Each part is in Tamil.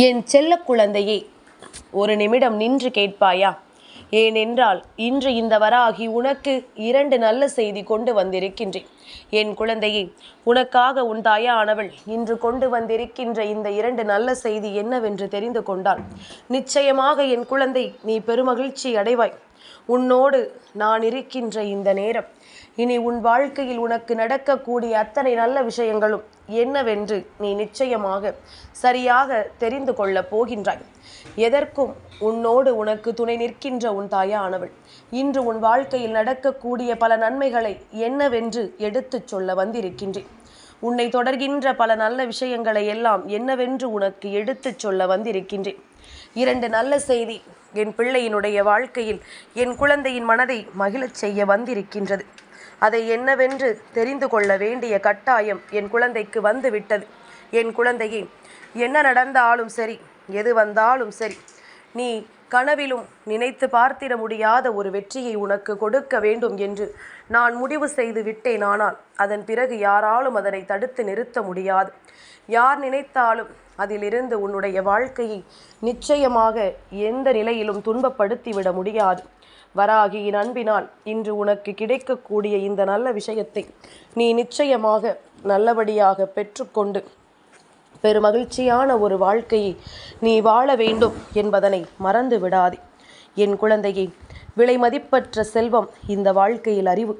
என் செல்ல குழந்தையே ஒரு நிமிடம் நின்று கேட்பாயா? ஏனென்றால் இன்று இந்த வராகி உனக்கு இரண்டு நல்ல செய்தி கொண்டு வந்திருக்கின்றேன். என் குழந்தையே உனக்காக உன் தாயானவள் இன்று கொண்டு வந்திருக்கின்ற இந்த இரண்டு நல்ல செய்தி என்னவென்று தெரிந்து கொண்டாள். நிச்சயமாக என் குழந்தை நீ பெருமகிழ்ச்சி அடைவாய். உன்னோடு நான் இருக்கின்ற இந்த நேரம் இனி உன் வாழ்க்கையில் உனக்கு நடக்கக்கூடிய அத்தனை நல்ல விஷயங்களும் என்னவென்று நீ நிச்சயமாக சரியாக தெரிந்து கொள்ளப் போகின்றாய். எதற்கும் உன்னோடு உனக்கு துணை நிற்கின்ற உன் தாயானவள். இன்று உன் வாழ்க்கையில் நடக்கக்கூடிய பல நன்மைகளை என்னவென்று எடுத்துச் சொல்ல வந்திருக்கின்றேன். உன்னை தொடர்கின்ற பல நல்ல விஷயங்களை எல்லாம் என்னவென்று உனக்கு எடுத்துச் சொல்ல வந்திருக்கின்றேன். இரண்டு நல்ல செய்தி என் பிள்ளையினுடைய வாழ்க்கையில் என் குழந்தையின் மனதை மகிழச் செய்ய வந்திருக்கின்றது. அதை என்னவென்று தெரிந்து கொள்ள வேண்டிய கட்டாயம் என் குழந்தைக்கு வந்துவிட்டது. என் குழந்தையே என்ன நடந்தாலும் சரி எது வந்தாலும் சரி நீ கனவிலும் நினைத்து பார்த்திட முடியாத ஒரு வெற்றியை உனக்கு கொடுக்க வேண்டும் என்று நான் முடிவு செய்து விட்டேன். ஆனால் அதன் பிறகு யாராலும் அதனை தடுத்து நிறுத்த முடியாது. யார் நினைத்தாலும் அதிலிருந்து உன்னுடைய வாழ்க்கையை நிச்சயமாக எந்த நிலையிலும் துன்பப்படுத்திவிட முடியாது. வராகியின் அன்பினால் இன்று உனக்கு கிடைக்கக்கூடிய இந்த நல்ல விஷயத்தை நீ நிச்சயமாக நல்லபடியாக பெற்றுக்கொண்டு பெருமகிழ்ச்சியான ஒரு வாழ்க்கையை நீ வாழ வேண்டும் என்பதனை மறந்து விடாதே. என் குழந்தையை விலை மதிப்பற்ற செல்வம் இந்த வாழ்க்கையில் அறிவு.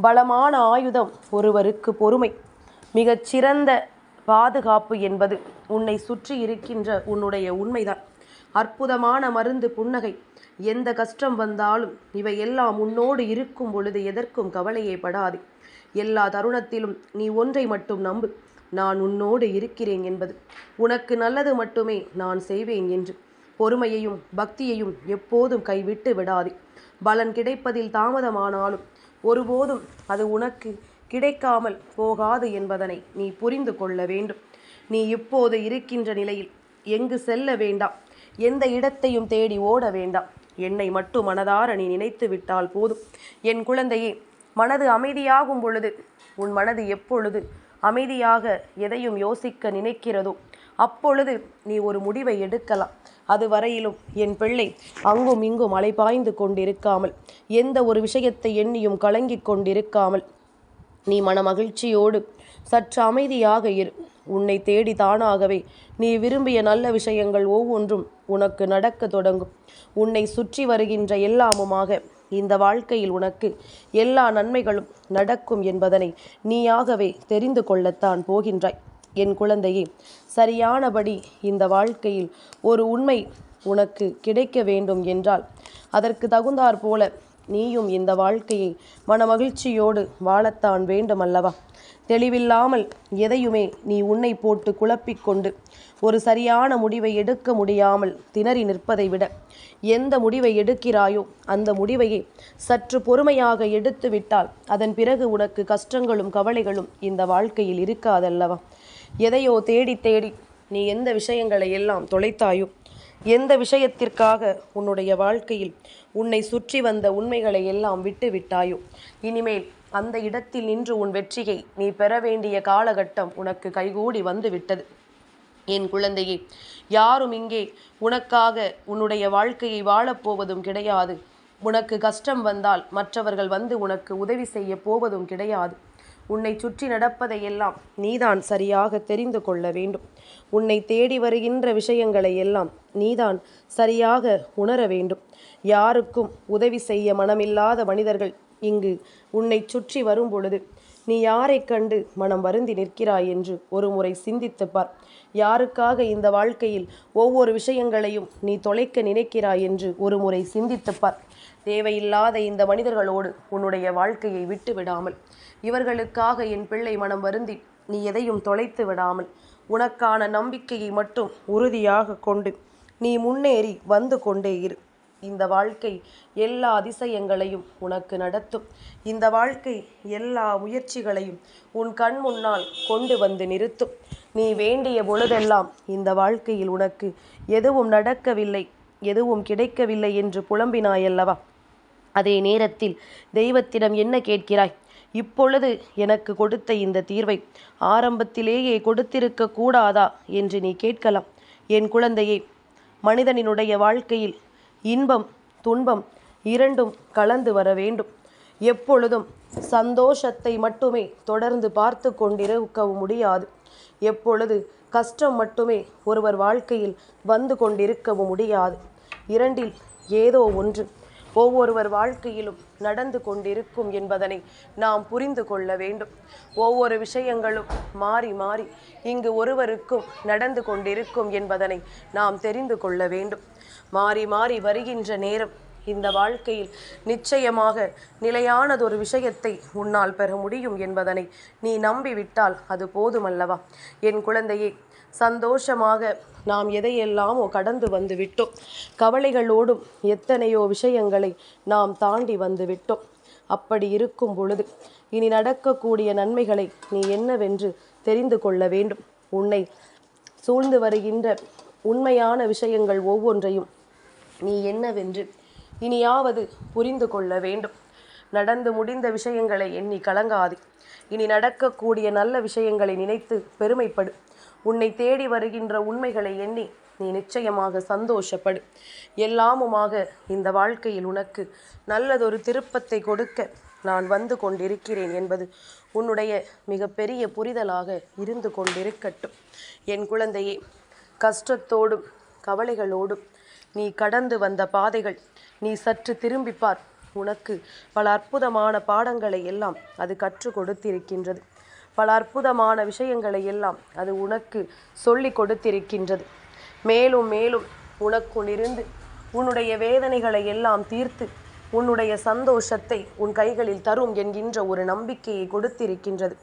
பலமான ஆயுதம் ஒருவருக்கு பொறுமை. மிகச்சிறந்த பாதுகாப்பு என்பது உன்னை சுற்றி இருக்கின்ற உன்னுடைய உண்மைதான். அற்புதமான மருந்து புன்னகை. எந்த கஷ்டம் வந்தாலும் இவை எல்லாம் உன்னோடு இருக்கும் பொழுது எதற்கும் கவலையை படாதே. எல்லா தருணத்திலும் நீ ஒன்றை மட்டும் நம்பு. நான் உன்னோடு இருக்கிறேன் என்பது. உனக்கு நல்லது மட்டுமே நான் செய்வேன் என்று. பொறுமையையும் பக்தியையும் எப்போதும் கைவிட்டு விடாதே. பலன் கிடைப்பதில் தாமதமானாலும் ஒருபோதும் அது உனக்கு கிடைக்காமல் போகாது என்பதனை நீ புரிந்து கொள்ள வேண்டும். நீ இப்போது இருக்கின்ற நிலையில் எங்கு செல்ல வேண்டாம். எந்த இடத்தையும் தேடி ஓட வேண்டாம். என்னை மட்டும் மனதார நீ நினைத்து விட்டால் போதும். என் குழந்தையே மனது அமைதியாகும் பொழுது உன் மனது எப்பொழுது அமைதியாக எதையும் யோசிக்க நினைக்கிறதோ அப்பொழுது நீ ஒரு முடிவை எடுக்கலாம். அது வரையிலும் என் பிள்ளை அங்கும் இங்கும் அலைபாய்ந்து கொண்டிருக்காமல் எந்த ஒரு விஷயத்தை எண்ணியும் கலங்கிக் கொண்டிருக்காமல் நீ மனமகிழ்ச்சியோடு சற்று அமைதியாக இரு. உன்னை தேடி தானாகவே நீ விரும்பிய நல்ல விஷயங்கள் ஒவ்வொன்றும் உனக்கு நடக்க தொடங்கும். உன்னை சுற்றி வருகின்ற எல்லாமுமாக இந்த வாழ்க்கையில் உனக்கு எல்லா நன்மைகளும் நடக்கும் என்பதனை நீயாகவே தெரிந்து கொள்ளத்தான் போகின்றாய். என் குழந்தையே சரியானபடி இந்த வாழ்க்கையில் ஒரு உண்மை உனக்கு கிடைக்க வேண்டும் என்றால் அதற்கு தகுந்தாற் போல நீயும் இந்த வாழ்க்கையை மனமகிழ்ச்சியோடு வாழத்தான் வேண்டும் அல்லவா தெளிவில்லாமல் எதையுமே நீ உன்னை போட்டு குழப்பிக்கொண்டு ஒரு சரியான முடிவை எடுக்க முடியாமல் திணறி நிற்பதை விட எந்த முடிவை எடுக்கிறாயோ அந்த முடிவையே சற்று பொறுமையாக எடுத்து விட்டால் அதன் பிறகு உனக்கு கஷ்டங்களும் கவலைகளும் இந்த வாழ்க்கையில் இருக்காதல்லவா? எதையோ தேடி தேடி நீ எந்த விஷயங்களை எல்லாம் தொலைத்தாயோ எந்த விஷயத்திற்காக உன்னுடைய வாழ்க்கையில் உன்னை சுற்றி வந்த உண்மைகளை எல்லாம் விட்டு விட்டாயோ இனிமேல் அந்த இடத்தில் நின்று உன் வெற்றியை நீ பெற வேண்டிய காலகட்டம் உனக்கு கைகூடி வந்து விட்டது என் குழந்தையே யாரும் இங்கே உனக்காக உன்னுடைய வாழ்க்கையை வாழப்போவதும் கிடையாது. உனக்கு கஷ்டம் வந்தால் மற்றவர்கள் வந்து உனக்கு உதவி செய்ய போவதும் கிடையாது. உன்னை சுற்றி நடப்பதையெல்லாம் நீதான் சரியாக தெரிந்து கொள்ள வேண்டும். உன்னை தேடி வருகின்ற விஷயங்களை எல்லாம் நீதான் சரியாக உணர வேண்டும். யாருக்கும் உதவி செய்ய மனமில்லாத மனிதர்கள் இங்கு உன்னை சுற்றி வரும் பொழுது நீ யாரைக் கண்டு மனம் வருந்தி நிற்கிறாய் என்று ஒரு முறை சிந்தித்து பார். யாருக்காக இந்த வாழ்க்கையில் ஒவ்வொரு விஷயங்களையும் நீ தொலைக்க நினைக்கிறாய் என்று ஒரு முறை சிந்தித்து பார் தேவையில்லாத இந்த மனிதர்களோடு உன்னுடைய வாழ்க்கையை விட்டு விடாமல் இவர்களுக்காக என் பிள்ளை மனம் வருந்தி நீ எதையும் தொலைத்து விடாமல். உனக்கான நம்பிக்கையை மட்டும் உறுதியாக கொண்டு நீ முன்னேறி வந்து கொண்டே இரு. இந்த வாழ்க்கை எல்லா அதிசயங்களையும் உனக்கு நடத்தும். இந்த வாழ்க்கை எல்லா முயற்சிகளையும் உன் கண் முன்னால் கொண்டு வந்து நிறுத்தும். நீ வேண்டிய பொழுதெல்லாம் இந்த வாழ்க்கையில் உனக்கு எதுவும் நடக்கவில்லை எதுவும் கிடைக்கவில்லை என்று புலம்பினாயல்லவா? அதே நேரத்தில் தெய்வத்திடம் என்ன கேட்கிறாய்? இப்பொழுது எனக்கு கொடுத்த இந்த தீர்வை ஆரம்பத்திலேயே கொடுத்திருக்க கூடாதா என்று நீ கேட்கலாம். என் குழந்தையே மனிதனினுடைய வாழ்க்கையில் இன்பம் துன்பம் இரண்டும் கலந்து வர வேண்டும். எப்பொழுதும் சந்தோஷத்தை மட்டுமே தொடர்ந்து பார்த்து கொண்டிருக்கவும் முடியாது. எப்பொழுது கஷ்டம் மட்டுமே ஒருவர் வாழ்க்கையில் வந்து கொண்டிருக்கவும் முடியாது. இரண்டில் ஏதோ ஒன்று ஒவ்வொருவர் வாழ்க்கையிலும் நடந்து கொண்டிருக்கும் என்பதனை நாம் புரிந்து கொள்ள வேண்டும். ஒவ்வொரு விஷயங்களும் மாறி மாறி இங்கு ஒருவருக்கும் நடந்து கொண்டிருக்கும் என்பதனை நாம் தெரிந்து கொள்ள வேண்டும். மாறி மாறி வருகின்ற நேரம். இந்த வாழ்க்கையில் நிச்சயமாக நிலையானதொரு விஷயத்தை உன்னால் பெற முடியும் என்பதனை நீ நம்பிவிட்டால் அது போதுமல்லவா? என் குழந்தையே சந்தோஷமாக நாம் எதையெல்லாமோ கடந்து வந்து விட்டோம் கவலைகளோடும் எத்தனையோ விஷயங்களை நாம் தாண்டி வந்து விட்டோம் அப்படி இருக்கும் பொழுது இனி நடக்கக்கூடிய நன்மைகளை நீ என்னவென்று தெரிந்து கொள்ள வேண்டும். உன்னை சூழ்ந்து வருகின்ற உண்மையான விஷயங்கள் ஒவ்வொன்றையும் நீ என்னவென்று இனியாவது புரிந்து கொள்ள வேண்டும். நடந்து முடிந்த விஷயங்களை எண்ணி கலங்காதே. இனி நடக்கக்கூடிய நல்ல விஷயங்களை நினைத்து பெருமைப்படு. உன்னை தேடி வருகின்ற உண்மைகளை எண்ணி நீ நிச்சயமாக சந்தோஷப்படு. எல்லாமுமாக இந்த வாழ்க்கையில் உனக்கு நல்லதொரு திருப்பத்தை கொடுக்க நான் வந்து கொண்டிருக்கிறேன் என்பது உன்னுடைய மிகப்பெரிய புரிதலாக இருந்து கொண்டிருக்கட்டும். என் குழந்தையே கஷ்டத்தோடும் கவலைகளோடும் நீ கடந்து வந்த பாதைகள் நீ சற்று திரும்பி பார் உனக்கு பல அற்புதமான பாடங்களை எல்லாம் அது கற்றுக் கொடுத்திருக்கின்றது. பல அற்புதமான விஷயங்களை எல்லாம் அது உனக்கு சொல்லி கொடுத்திருக்கின்றது. மேலும் மேலும் உனக்குள்ளிருந்து உன்னுடைய வேதனைகளை எல்லாம் தீர்த்து உன்னுடைய சந்தோஷத்தை உன் கைகளில் தரும் என்கின்ற ஒரு நம்பிக்கையை கொடுத்திருக்கின்றது.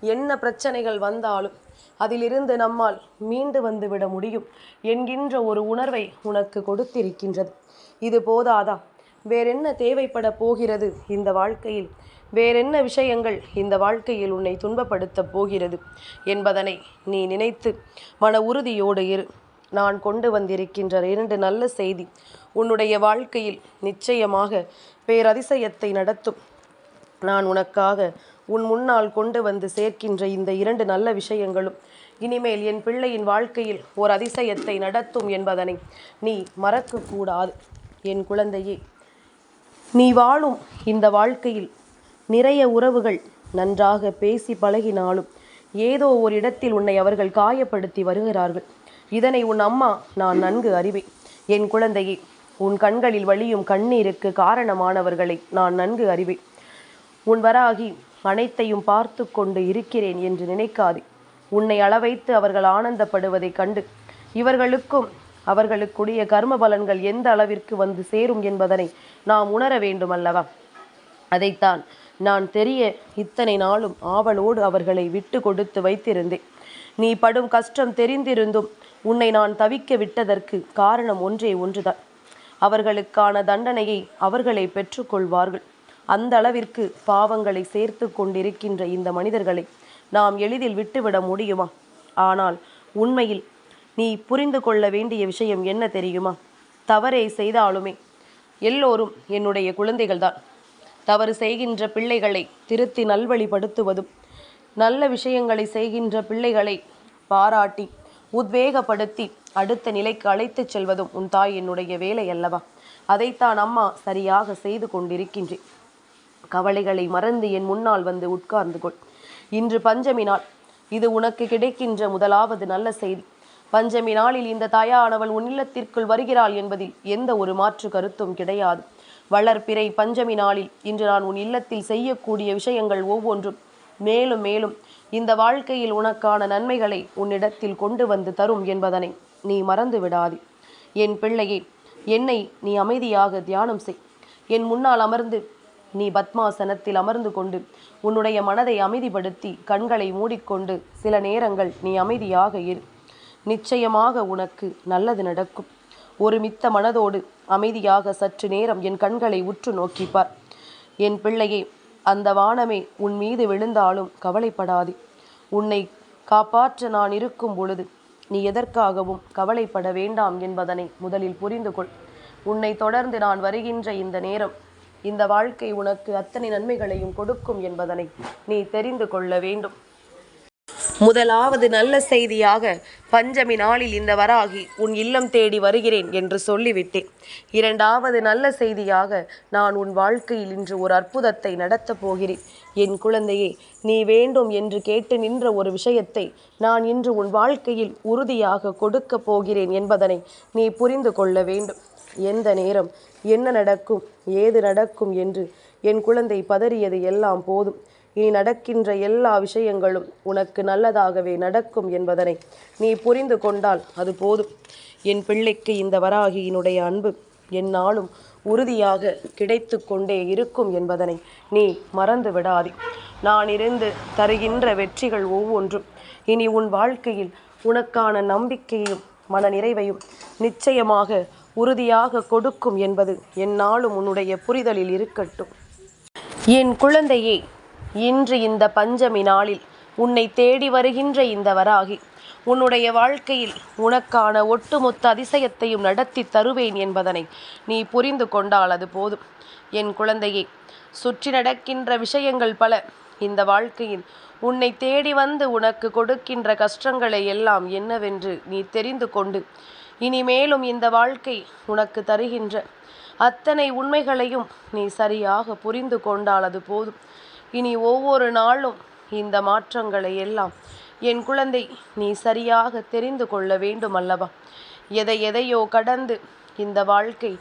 என்ன பிரச்சனைகள் வந்தாலும் அதிலிருந்து நம்மால் மீண்டு வந்துவிட முடியும் என்கின்ற ஒரு உணர்வை உனக்கு கொடுத்திருக்கின்றது. இது போதாதா? வேறென்ன தேவைப்பட போகிறது இந்த வாழ்க்கையில்? வேறென்ன விஷயங்கள் இந்த வாழ்க்கையில் உன்னை துன்பப்படுத்தப் போகிறது என்பதனை நீ நினைத்து மன உறுதியோடு இரு. நான் கொண்டு வந்திருக்கின்ற இரண்டு நல்ல செய்தி உன்னுடைய வாழ்க்கையில் நிச்சயமாக பேரதிசயத்தை நடத்தும். நான் உனக்காக உன் முன்னால் கொண்டு வந்து சேர்க்கின்ற இந்த இரண்டு நல்ல விஷயங்களும் இனிமேல் என் பிள்ளையின் வாழ்க்கையில் ஓர் அதிசயத்தை நடத்தும் என்பதனை நீ மறக்கக்கூடாது. என் குழந்தையே நீ வாழும் இந்த வாழ்க்கையில் நிறைய உறவுகள் நன்றாக பேசி பழகினாலும் ஏதோ ஒரு இடத்தில் உன்னை அவர்கள் காயப்படுத்தி வருகிறார்கள். இதனை உன் அம்மா நான் நன்கு அறிவேன். என் குழந்தையே உன் கண்களில் வழியும் கண்ணீருக்கு காரணமானவர்களை நான் நன்கு அறிவேன். உன் வராகி அனைத்தையும் பார்த்து கொண்டு இருக்கிறேன் என்று நினைக்காது. உன்னை அளவைத்து அவர்கள் ஆனந்தப்படுவதைக் கண்டு இவர்களுக்கும் அவர்களுக்குடைய கர்ம பலன்கள் எந்த அளவிற்கு வந்து சேரும் என்பதனை நாம் உணர வேண்டும் அல்லவா அதைத்தான் நான் தெரிய இத்தனை நாளும் ஆவலோடு அவர்களை விட்டு கொடுத்து வைத்திருந்தேன். நீ படும் கஷ்டம் தெரிந்திருந்தும் உன்னை நான் தவிக்க விட்டதற்கு காரணம் ஒன்றே ஒன்றுதான். அவர்களுக்கான தண்டனையை அவர்களை பெற்றுக்கொள்வார்கள் அந்த அளவிற்கு பாவங்களை சேர்த்து கொண்டிருக்கின்ற இந்த மனிதர்களை நாம் எளிதில் விட்டுவிட முடியுமா? ஆனால் உண்மையில் நீ புரிந்து கொள்ள வேண்டிய விஷயம் என்ன தெரியுமா? தவறை செய்தாலுமே எல்லோரும் என்னுடைய குழந்தைகள்தான். தவறு செய்கின்ற பிள்ளைகளை திருத்தி நல்வழிப்படுத்துவதும் நல்ல விஷயங்களை செய்கின்ற பிள்ளைகளை பாராட்டி உத்வேகப்படுத்தி அடுத்த நிலைக்கு அழைத்துச் செல்வதும் உன் தாய் என்னுடைய வேலை அல்லவா? அதைத்தான் அம்மா சரியாக செய்து கொண்டிருக்கின்றேன். கவலைகளை மறந்து என் முன்னால் வந்து உட்கார்ந்து கொள். இன்று பஞ்சமி நாள். இது உனக்கு கிடைக்கின்ற முதலாவது நல்ல செய்தி. பஞ்சமி நாளில் இந்த தாயானவள் உன் இல்லத்திற்குள் வருகிறாள் என்பதில் எந்த ஒரு மாற்று கருத்தும் கிடையாது. வளர்ப்பிறை பஞ்சமி நாளில் இன்று நான் உன் இல்லத்தில் செய்யக்கூடிய விஷயங்கள் ஒவ்வொன்றும் மேலும் மேலும் இந்த வாழ்க்கையில் உனக்கான நன்மைகளை உன்னிடத்தில் கொண்டு வந்து தரும் என்பதனை நீ மறந்து விடாது. என் பிள்ளையே என்னை நீ அமைதியாக தியானம் செய். என் முன்னால் அமர்ந்து நீ பத்மாசனத்தில் அமர்ந்து கொண்டு உன்னுடைய மனதை அமைதிப்படுத்தி கண்களை மூடிக்கொண்டு சில நேரங்கள் நீ அமைதியாக இரு. நிச்சயமாக உனக்கு நல்லது நடக்கும். ஒரு மித்த மனதோடு அமைதியாக சற்று நேரம் என் கண்களை உற்று நோக்கிப்பார். என் பிள்ளையே அந்த வானமே உன் மீது விழுந்தாலும் கவலைப்படாதே. உன்னை காப்பாற்ற நான் இருக்கும் பொழுது நீ எதற்காகவும் கவலைப்பட வேண்டாம் என்பதனை முதலில் புரிந்து கொள் உன்னை தொடர்ந்து நான் வருகின்ற இந்த நேரம் இந்த வாழ்க்கை உனக்கு அத்தனை நன்மைகளையும் கொடுக்கும் என்பதனை நீ தெரிந்து கொள்ள வேண்டும். முதலாவது நல்ல செய்தியாக பஞ்சமி நாளில் இந்த வராகி உன் இல்லம் தேடி வருகிறேன் என்று சொல்லிவிட்டேன். இரண்டாவது நல்ல செய்தியாக நான் உன் வாழ்க்கையில் இன்று ஒரு அற்புதத்தை நடத்தப் போகிறேன். என் குழந்தையே நீ வேண்டும் என்று கேட்டு நின்ற ஒரு விஷயத்தை நான் இன்று உன் வாழ்க்கையில் உறுதியாக கொடுக்கப் போகிறேன் என்பதனை நீ புரிந்து கொள்ள வேண்டும். எந்த நேரம் என்ன நடக்கும் ஏது நடக்கும் என்று என் குழந்தை பதறியது எல்லாம் போதும். இனி நடக்கின்ற எல்லா விஷயங்களும் உனக்கு நல்லதாகவே நடக்கும் என்பதனை நீ புரிந்து கொண்டால் அது போதும். என் பிள்ளைக்கு இந்த வராகியினுடைய அன்பு என்னாலும் உறுதியாக கிடைத்து கொண்டே இருக்கும் என்பதனை நீ மறந்து விடாதே. நான் இருந்து தருகின்ற வெற்றிகள் ஒவ்வொன்றும் இனி உன் வாழ்க்கையில் உனக்கான நம்பிக்கையும் மன நிறைவையும் நிச்சயமாக உறுதியாக கொடுக்கும் என்பது என்னாலும் உன்னுடைய புரிதலில் இருக்கட்டும். என் குழந்தையே இன்று இந்த பஞ்சமி நாளில் உன்னை தேடி வருகின்ற இந்த வராகி உன்னுடைய வாழ்க்கையில் உனக்கான ஒட்டுமொத்த அதிசயத்தையும் நடத்தி தருவேன் என்பதனை நீ புரிந்து கொண்டால் அது போதும். என் குழந்தையே சுற்றி நடக்கின்ற விஷயங்கள் பல இந்த வாழ்க்கையில் உன்னை தேடி வந்து உனக்கு கொடுக்கின்ற கஷ்டங்களை எல்லாம் என்னவென்று நீ தெரிந்து கொண்டு இனிமேலும் இந்த வாழ்க்கை உனக்கு தருகின்ற அத்தனை உண்மைகளையும் நீ சரியாக புரிந்து கொண்டால் அது போதும். இனி ஒவ்வொரு நாளும் இந்த மாற்றங்களை எல்லாம் என் குழந்தை நீ சரியாக தெரிந்து கொள்ள வேண்டும் அல்லவா எதை எதையோ கடந்து இந்த வாழ்க்கை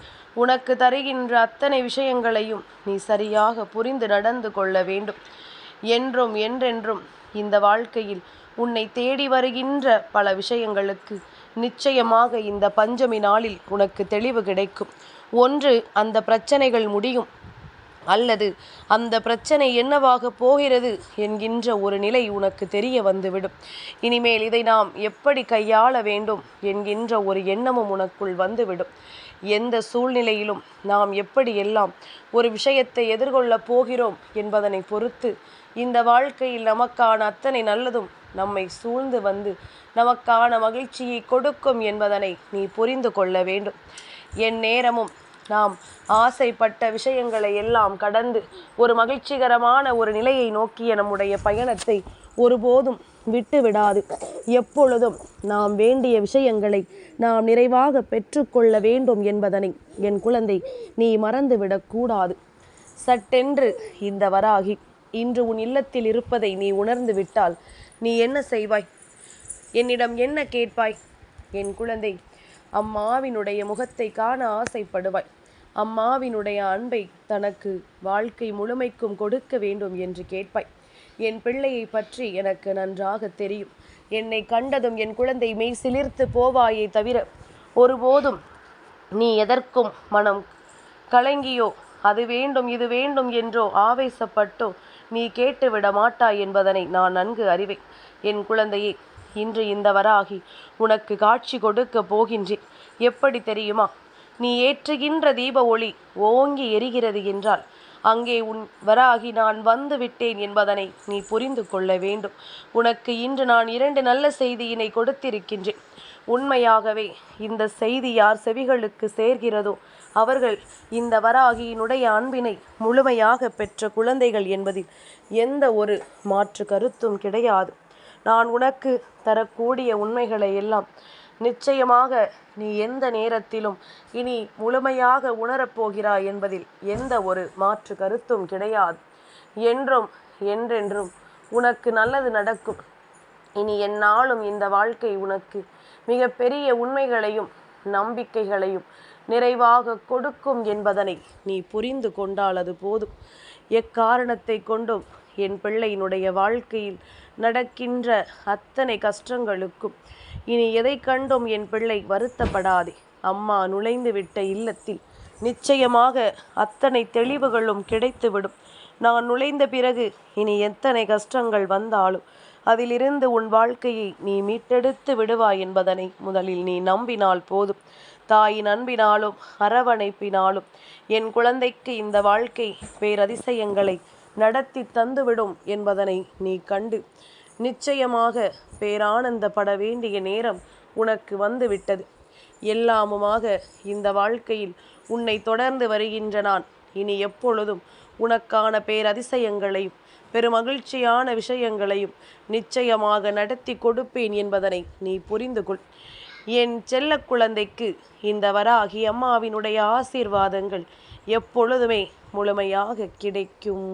உனக்கு தருகின்ற அத்தனை விஷயங்களையும் நீ சரியாக புரிந்து நடந்து கொள்ள வேண்டும். என்றும் என்றென்றும் இந்த வாழ்க்கையில் உன்னை தேடி வருகின்ற பல விஷயங்களுக்கு நிச்சயமாக இந்த பஞ்சமி நாளில் உனக்கு தெளிவு கிடைக்கும். ஒன்று அந்த பிரச்சனைகள் முடியும். அல்லது அந்த பிரச்சனை என்னவாக போகிறது என்கின்ற ஒரு நிலை உனக்கு தெரிய வந்துவிடும். இனிமேல் இதை நாம் எப்படி கையாள வேண்டும் என்கின்ற ஒரு எண்ணமும் உனக்குள் வந்துவிடும். எந்த சூழ்நிலையிலும் நாம் எப்படி எல்லாம் ஒரு விஷயத்தை எதிர்கொள்ளப் போகிறோம் என்பதனை பொறுத்து இந்த வாழ்க்கையில் நமக்கான அத்தனை நல்லதும் நம்மை சூழ்ந்து வந்து நமக்கான மகிழ்ச்சியை கொடுக்கும் என்பதனை நீ புரிந்து கொள்ள வேண்டும். என் நேரமும் நாம் ஆசைப்பட்ட விஷயங்களை எல்லாம் கடந்து ஒரு மகிழ்ச்சிகரமான ஒரு நிலையை நோக்கிய நம்முடைய பயணத்தை ஒருபோதும் விட்டு விடாது எப்பொழுதும் நாம் வேண்டிய விஷயங்களை நாம் நிறைவாக பெற்றுக்கொள்ள வேண்டும் என்பதனை என் குழந்தை நீ மறந்துவிடக்கூடாது சட்டென்று இந்த வராகி இன்று உன் இல்லத்தில் இருப்பதை நீ உணர்ந்து விட்டால் நீ என்ன செய்வாய்? என்னிடம் என்ன கேட்பாய்? என் குழந்தை அம்மாவினுடைய முகத்தை காண ஆசைப்படுவாய். அம்மாவினுடைய அன்பை தனக்கு வாழ்க்கை முழுமைக்கும் கொடுக்க வேண்டும் என்று கேட்பாய். என் பிள்ளையை பற்றி எனக்கு நன்றாக தெரியும். என்னை கண்டதும் என் குழந்தை மெய் சிலிர்த்து போவாயே தவிர ஒருபோதும் நீ எதற்கும் மனம் கலங்கியோ அது வேண்டும் இது வேண்டும் என்றோ ஆவேசப்பட்டோ நீ கேட்டுவிட மாட்டாய் என்பதனை நான் நன்கு அறிவேன். என் குழந்தையே இன்று இந்த வராகி உனக்கு காட்சி கொடுக்க போகின்றேன். எப்படி தெரியுமா? நீ ஏற்றுகின்ற தீப ஒளி ஓங்கி எரிகிறது என்றால் அங்கே உன் வராகி நான் வந்து விட்டேன் என்பதனை நீ புரிந்து கொள்ள வேண்டும். உனக்கு இன்று நான் இரண்டு நல்ல செய்தியினை கொடுத்திருக்கின்றேன். உண்மையாகவே இந்த செய்தி யார் செவிகளுக்கு சேர்கிறதோ அவர்கள் இந்த வராகியினுடைய அன்பினை முழுமையாக பெற்ற குழந்தைகள் என்பதில் எந்த ஒரு மாற்று கருத்தும் கிடையாது. நான் உனக்கு தரக்கூடிய உண்மைகளை எல்லாம் நிச்சயமாக நீ எந்த நேரத்திலும் இனி முழுமையாக உணரப்போகிறாய் என்பதில் எந்த ஒரு மாற்று கருத்தும் கிடையாது. என்றும் என்றென்றும் உனக்கு நல்லது நடக்கும். இனி எந்நாளும் இந்த வாழ்க்கை உனக்கு மிக பெரிய உண்மைகளையும் நம்பிக்கைகளையும் நிறைவாக கொடுக்கும் என்பதனை நீ புரிந்து கொண்டால் அது போதும். எக்காரணத்தை கொண்டும் என் பிள்ளையினுடைய வாழ்க்கையில் நடக்கின்ற அத்தனை கஷ்டங்களுக்கும் இனி எதை கண்டும் என் பிள்ளை? வருத்தப்படாதே. அம்மா நுழைந்து விட்ட இல்லத்தில் நிச்சயமாக அத்தனை தெளிவுகளும் கிடைத்துவிடும். நான் நுழைந்த பிறகு இனி எத்தனை கஷ்டங்கள் வந்தாலும் அதிலிருந்து உன் வாழ்க்கையை நீ மீட்டெடுத்து விடுவாய் என்பதனை முதலில் நீ நம்பினால் போதும். தாயின் அன்பினாலும் அரவணைப்பினாலும் என் குழந்தைக்கு இந்த வாழ்க்கை பேரதிசயங்களை நடத்தி தந்துவிடும் என்பதனை நீ கண்டு நிச்சயமாக பேரானந்தப்பட வேண்டிய நேரம் உனக்கு வந்துவிட்டது. எல்லாமுமாக இந்த வாழ்க்கையில் உன்னை தொடர்ந்து வருகின்ற நான். இனி எப்பொழுதும் உனக்கான பேரதிசயங்களையும் பெருமகிழ்ச்சியான விஷயங்களையும் நிச்சயமாக நடத்தி கொடுப்பேன் என்பதனை நீ புரிந்து கொள். என் செல்ல குழந்தைக்கு இந்த வராகி அம்மாவினுடைய ஆசீர்வாதங்கள் எப்பொழுதுமே முழுமையாக கிடைக்கும்.